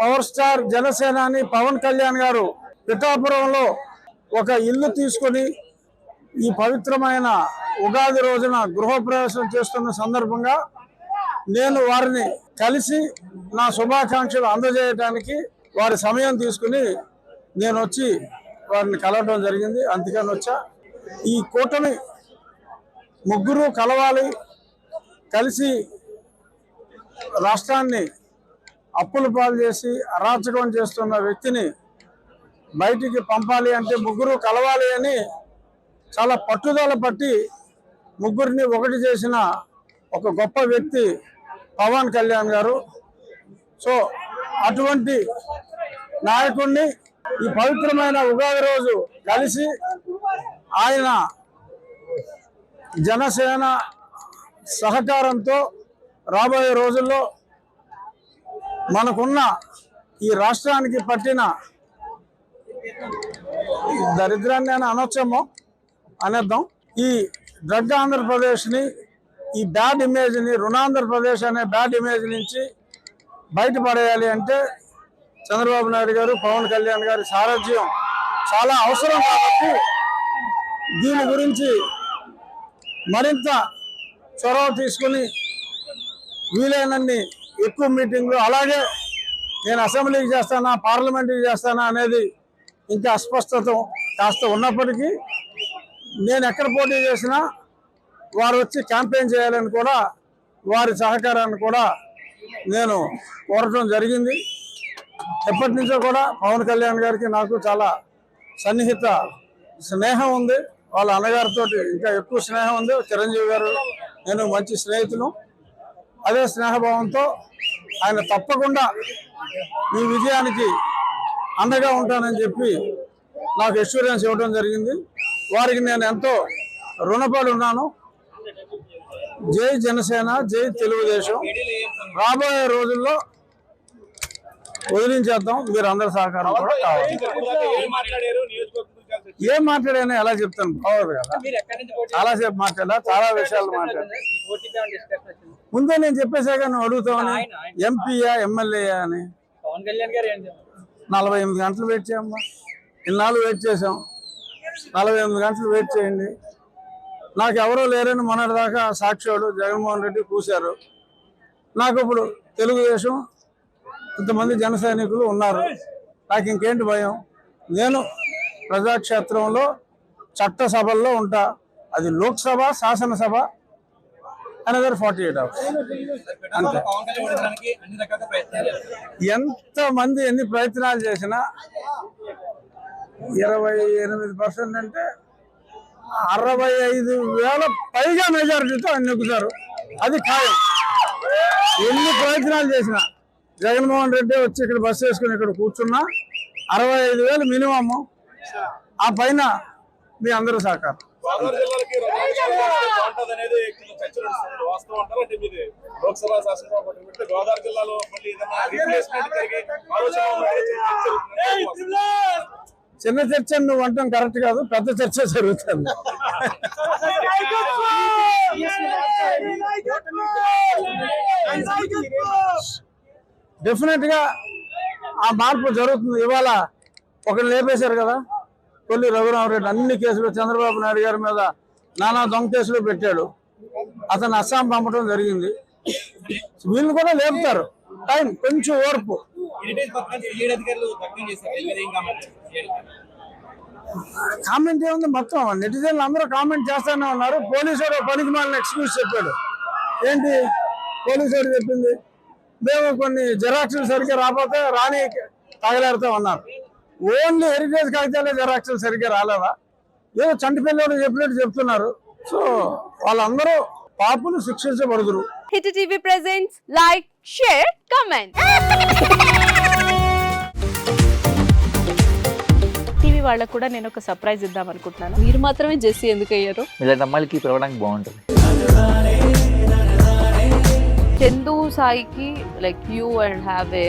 Power star జనసేనాని పవన్ కళ్యాణ్ గారు పిఠాపురంలో ఒక ఇల్లు తీసుకొని ఈ పవిత్రమైన ఉగాది రోజున గృహప్రవేశం చేస్తున్న సందర్భంగా నేను వారిని కలిసి నా శుభాకాంక్షలు అందజేయడానికి వారి సమయం తీసుకుని నేను వచ్చి వారిని కలవడం జరిగింది. అందుకని వచ్చా. ఈ కూటమి ముగ్గురు కలవాలి. కలిసి రాష్ట్రాన్ని అప్పుల పాలు చేసి అరాచకం చేస్తున్న వ్యక్తిని బయటికి పంపాలి అంటే ముగ్గురు కలవాలి అని చాలా పట్టుదల పట్టి ముగ్గురిని ఒకటి చేసిన ఒక గొప్ప వ్యక్తి పవన్ కళ్యాణ్ గారు. సో అటువంటి నాయకుడిని ఈ పవిత్రమైన ఉగాది రోజు కలిసి ఆయన జనసేన సహకారంతో రాబోయే రోజుల్లో మనకున్న ఈ రాష్ట్రానికి పట్టిన దరిద్రాన్ని అని అనొచ్చేమో అనేద్దాం. ఈ డ్రగ్ ఆంధ్రప్రదేశ్ని ఈ బ్యాడ్ ఇమేజ్ని రుణాంధ్రప్రదేశ్ అనే బ్యాడ్ ఇమేజ్ నుంచి బయటపడేయాలి అంటే చంద్రబాబు నాయుడు గారు పవన్ కళ్యాణ్ గారి సారథ్యం చాలా అవసరం కాబట్టి దీని గురించి మరింత చొరవ తీసుకుని వీలైనన్ని ఎక్కువ మీటింగ్లు అలాగే నేను అసెంబ్లీకి చేస్తానా పార్లమెంట్కి చేస్తానా అనేది ఇంకా అస్పష్టత కాస్త ఉన్నప్పటికీ నేను ఎక్కడ పోటీ చేసినా వారు వచ్చి క్యాంపెయిన్ చేయాలని కూడా వారి సహకారాన్ని కూడా నేను కోరటం జరిగింది. ఎప్పటి నుంచో కూడా పవన్ కళ్యాణ్ గారికి నాకు చాలా సన్నిహిత స్నేహం ఉంది. వాళ్ళ అన్నగారితో ఇంకా ఎక్కువ స్నేహం ఉంది. చిరంజీవి గారు నేను మంచి స్నేహితులు. అదే స్నేహభావంతో ఆయన తప్పకుండా ఈ విజయానికి అండగా ఉంటానని చెప్పి నాకు ఎక్స్పీరియన్స్ ఇవ్వడం జరిగింది. వారికి నేను ఎంతో రుణపడి ఉన్నాను జై జనసేన జై తెలుగుదేశం. రాబోయే రోజుల్లో వదిలించేద్దాం. మీరు అందరి సహకారం కూడా కావాలి. ఏం మాట్లాడానో ఎలా చెప్తాను? బాగోదు కదా. నుంచి పోటీ చాలా సేపు మాట్లాడా చాలా విషయాలు మాట్లాడా ముందే నేను చెప్పేశాక నువ్వు అడుగుతావని. ఎంపీయా ఎమ్మెల్యేయా అని. పవన్ కళ్యాణ్ గారు నలభై ఎనిమిది గంటలు వెయిట్ చేయమ్మా ఇన్నాళ్ళు వెయిట్ చేసాం నలభై ఎనిమిది గంటలు వెయిట్ చేయండి. నాకు ఎవరో లేరని మొన్నటిదాకా సాక్షుడు జగన్మోహన్ రెడ్డి కూశారు. నాకు ఇప్పుడు తెలుగుదేశం ఇంతమంది జన సైనికులు ఉన్నారు. నాకు ఇంకేంటి భయం? నేను ప్రజాక్షేత్రంలో చట్టసభల్లో ఉంటా. అది లోక్సభ శాసనసభ అనదర్ ఫార్టీ ఎయిట్ అవర్స్. ఎంత మంది ఎన్ని ప్రయత్నాలు చేసినా ఇరవై ఎనిమిది పర్సెంట్ అంటే అరవై ఐదు వేల పైగా మెజారిటీతో ఆయన నెగ్గుతారు అది ఖాయం. ఎన్ని ప్రయత్నాలు చేసినా జగన్మోహన్ రెడ్డి వచ్చి ఇక్కడ బస్సు వేసుకుని ఇక్కడ కూర్చున్నా అరవై ఐదు వేలు మినిమమ్. ఆ పైన మీ అందరూ సహకారం. గోదావరి జిల్లాలకి రంగారెడ్డి బాగుంటుంది అనేది కొంచెం చర్చ నడుస్తుంది వాస్తవం అంటారా? అంటే మీది లోక్సభ శాసనసభ పక్కన పెడితే గోదావరి జిల్లాలో మళ్ళీ ఏదైనా రీప్లేస్మెంట్ జరిగే ఆలోచన ఉన్నట్టు చర్చ జరుగుతుంది. చిన్న చర్చ నువ్వు అంటాం కరెక్ట్ కాదు పెద్ద చర్చ జరుగుతుంది. డెఫినెట్గా ఆ మార్పు జరుగుతుంది. ఇవాళ ఒకరు లేపేశారు కదా? కొల్లి రఘురామరెడ్డి అన్ని కేసులు చంద్రబాబు నాయుడు గారి మీద నానా దొంగ కేసులు పెట్టాడు. అతను అస్సాం పంపడం జరిగింది. వీళ్ళు కూడా లేపుతారు. టైం కొంచెం ఓర్పు. కామెంట్ ఏముంది మొత్తం? నెటిజన్లు అందరూ కామెంట్ చేస్తానే ఉన్నారు. పోలీసు వాడు పనికి మాలిన ఎక్స్క్యూజ్ చెప్పాడు. ఏంటి? పోలీసు వాడు చెప్పింది మేము కొన్ని జెరాక్స్లు సరిగ్గా రాకపోతే రాని తగలేరుతా ఉన్నారు ఓన్లీ హెరిటేజ్ కాగితాలే జెరాక్స్లు సరిగ్గా రాలేదా? ఏదో చంటి పిల్లలు చెప్పినట్టు చెప్తున్నారు. సో వాళ్ళందరూ పాపులు శిక్షించబడుదురు. Hit TV presents like share comment TV వాళ్ళకు కూడా నేను ఒక సర్ప్రైజ్ ఇద్దాం అనుకుంటున్నాను. మీరు మాత్రమే జెస్సీ ఎందుకు అయ్యారు ఇలాంటి అమ్మాయిలకి పిలవడానికి బాగుంటుంది. చందు సాయికి like you and have a